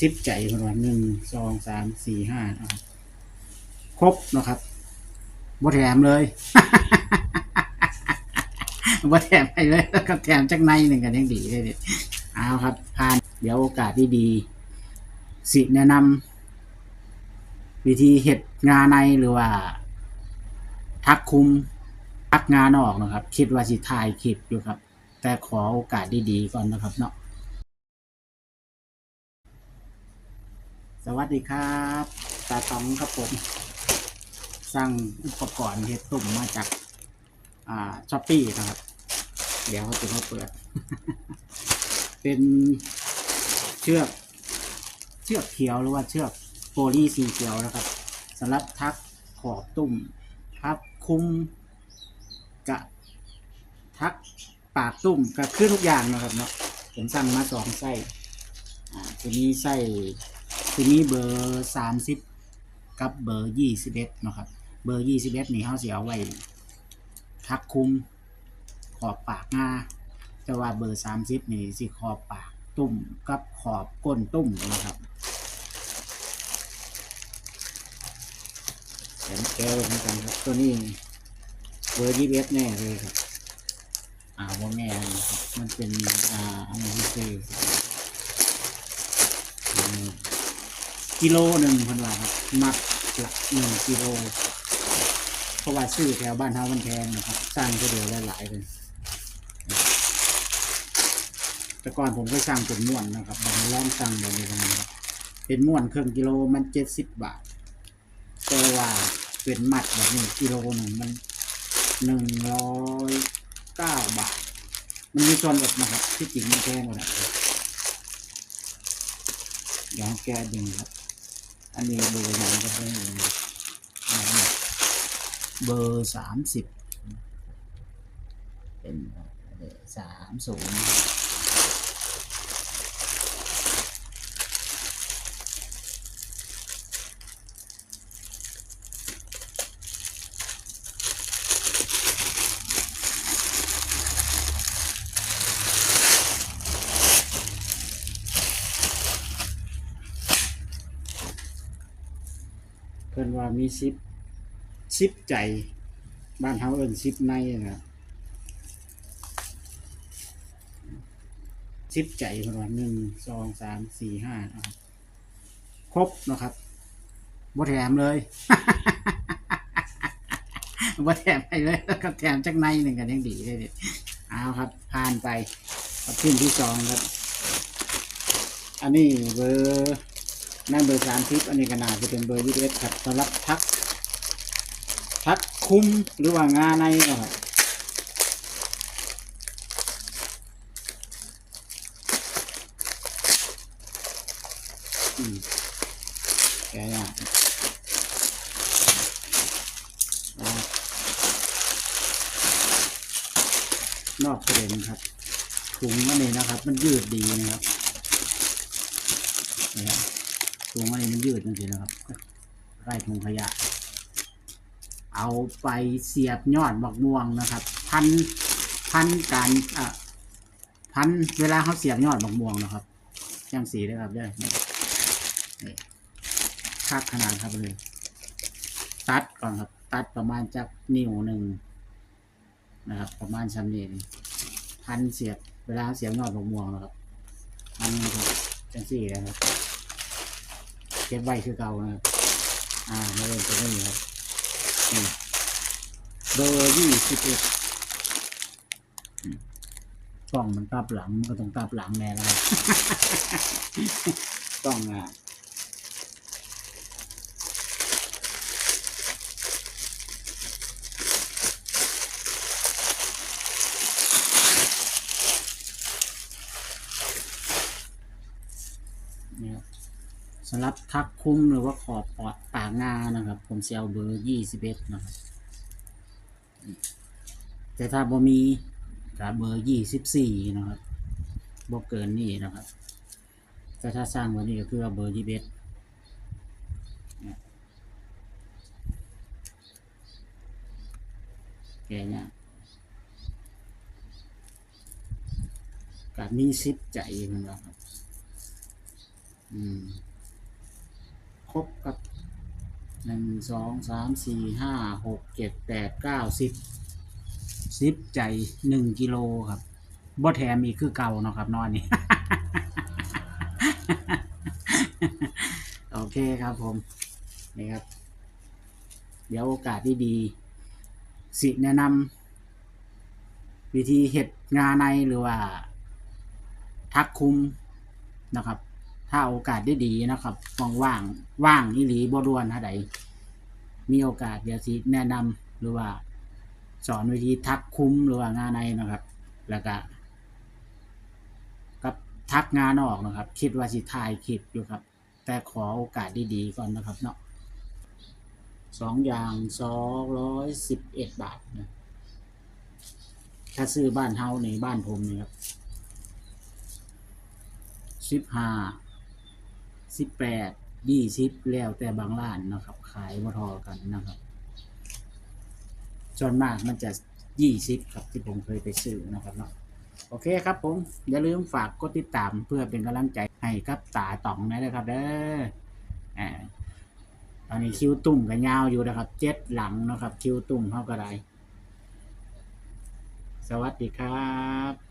สิบใจคนว่าหนึ่งสองสามสี่ห้าเอาครบนะครับบ่แถมเลยบ่แถมให้เลยก็แถมจากในหนึ่งกันยังดีเลยเนี่ยเอาครับผ่านเดี๋ยวโอกาสดีๆสิแนะนำวิธีเห็ดงาในหรือว่า ทักคุมทักงานออกนะครับ คิดว่าสิถ่ายคลิปอยู่ครับ แต่ขอโอกาสดีๆก่อนนะครับเนาะ สวัสดีครับตาตองครับผม สั่งอุปกรณ์เฮ็ดตุ่มมาจาก อ่าช้อปปี้นะครับ เดี๋ยวเขาจะมาเปิด เป็นเชือกเชือกเขียวหรือว่าเชือกโพลีสีเขียวนะครับสำหรับทักขอบตุ่มทักคุมกะทักปากตุ่มก็คือทุกอย่างนะครับเนาะผมสั่งมาสองไส้อ่าตัวนี้ไส้ ทีนี้เบอร์สามสิบกับเบอร์ยี่สิบเอ็ดนาะครับ เบอร์ยี่สิบเอ็ดนี่เขาเสียเอาไว้ทักคุมขอบปากงาแต่ว่าเบอร์สามสิบนี่สิขอบปากตุ่มกับขอบก้นตุ่มนะครับแขนแก้วเหมือนกันครับตัวนี้เบอร์ยี่สิบเอ็ดแน่เลยครับอ่าว่าแม่มันเป็นอ่าอันนี้คือ กิโลหนึ่งพันว่าครับมัดละหนึ่งกิโลเพราะว่าซื้อแถวบ้านเฮามันแพงนะครับสร้างก็เดียวได้หลายเลยแต่ก่อนผมก็สร้างเป็นม้วนนะครับผมลองสร้างแบบนี้นะครับเป็นม้วนครึ่งกิโลมันเจ็ดสิบบาท แต่ว่าเป็นมัดแบบนี้กิโลหนึ่งมันหนึ่งร้อยเก้าบาท มันมีส่วนลดนะครับ ที่จริงมันแพงกว่านั้นเดี๋ยวแกดึงครับ อันนี้เบอร์ยังก็ได้เบอร์สามสิบเป็นสามศูนย์ พิ่นว่ามีซิปซิปใจ บ้านเฮาเอิ้นซิปในนะซิปใจเพิ่นว่าหนึ่งสองสามสี่ห้าเอาครบนะครับบ่แถมเลยบ่แถมให้เลยแล้วก็แถมจากในหนึ่งกันยังดีเลยเนี่ยเอาครับผ่านไปขึ้นที่สองครับ อันนี้เบอร์ นั่นเบอร์สามทิปอันนี้ก็น่าจะเป็นเบอร์ยี่สิบเอ็ดครับสำหรับทักทักคุ้มหรือว่างาในนะครับอืมแกยากอ่านอกประเด็นครับ ถุงอันนี้นะครับ มันยืดดีนะครับนี่ครับ ถุงอันมันยืดจริงๆนะครับไร่ถุงขยะ เอาไปเสียบยอดบักม่วงนะครับ พันพันการอะพันเวลาเขาเสียบยอดบักม่วงนะครับจังสีเลยครับเด้อนี่คักขนาดครับเลย ตัดก่อนครับ ตัดประมาณจากนิ้วหนึ่งนะครับ ประมาณชั้นนี้นี่พันเสียบเวลาเสียบยอดบักม่วงนะครับพันครับจังสีนะครับ เก็บไว้คือเก่านะครับอ่าไม่เล่นตัวนี้ครับนี่เบอร์ยี่สิบเอ็ดกล้องมันกลับหลังมันก็ต้องกลับหลังแน่แล้วครับกล้องอะนี่ครับ สำหรับทักคุ้มหรือว่าขอบปอดปากงานะครับ ผมเซลเบอร์ยี่สิบเอ็ดนะครับ แต่ถ้าบ่มีกับเบอร์ยี่สิบสี่นะครับบ่เกินนี่นะครับ แต่ถ้าสร้างวันนี้ก็คือเบอร์ยี่สิบเอ็ดแกเนี่ยกับมีซิปใจนว่าครับ อืม ครบกับหนึ่งสองสามสี่ห้าหกเจ็ดแปดเก้าสิบสิบใจหนึ่งกิโลครับบ่แถมอีกคือเก่าเนาะครับนอนนี่ โอเคครับผมนี่ครับ เดี๋ยวโอกาสที่ดี สิแนะนำวิธีเห็ดงาในหรือว่า ทักคุมนะครับ ถ้าโอกาสได้ดีนะครับว่างว่างอีหลีบ่ด่วนถ้าใดมีโอกาสเดี๋ยวสิแนะนำหรือว่า สอนวิธีทักคุ้มหรือว่างานในนะครับ แล้วก็กับทักงานออกนะครับ คิดว่าสิถ่ายคลิปอยู่ครับ แต่ขอโอกาสดีๆก่อนนะครับเนาะสองอย่างสองร้อยสิบเอ็ดบาทนะถ้าซื้อบ้านเฮาในบ้านผมนี่ครับสิบห้า สิบแปดยี่สิบแล้วแต่บางร้านนะครับ ขายบ่ทอกันนะครับส่วนมากมันจะยี่สิบครับที่ผมเคยไปซื้อนะครับเนาะโอเคครับผม อย่าลืมฝากกดติดตามเพื่อเป็นกำลังใจให้กับตาต่องนะครับเด้ออ่าตอนนี้คิวตุ่มกันยาวอยู่นะครับ เจ็ดหลังนะครับ คิวตุ่มเข้าก็ได้สวัสดีครับ